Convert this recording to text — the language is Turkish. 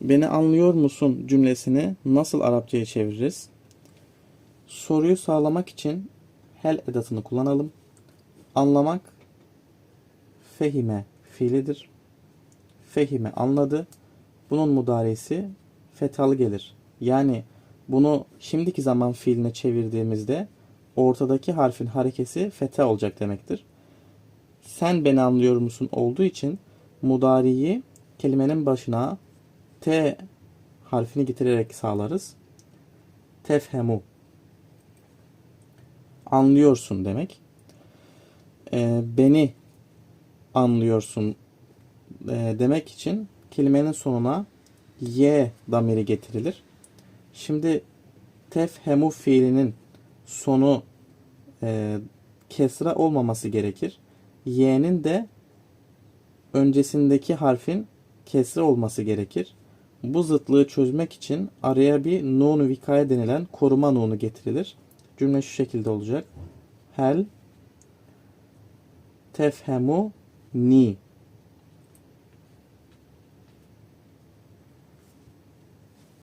Beni anlıyor musun cümlesini nasıl Arapçaya çeviririz? Soruyu sağlamak için hel edatını kullanalım. Anlamak fehime fiilidir. Fehime anladı. Bunun mudaresi fetalı gelir. Yani bunu şimdiki zaman fiiline çevirdiğimizde ortadaki harfin harekesi feta olacak demektir. Sen beni anlıyor musun olduğu için mudariyi kelimenin başına T harfini getirerek sağlarız. Tefhemu. Anlıyorsun demek. Ee, beni anlıyorsun e, demek için kelimenin sonuna y damiri getirilir. Şimdi tefhemu fiilinin sonu e, kesra olmaması gerekir. Y'nin de öncesindeki harfin kesre olması gerekir. Bu zıtlığı çözmek için araya bir nun vikaya denilen koruma nunu getirilir. Cümle şu şekilde olacak. Hel tefhemu ni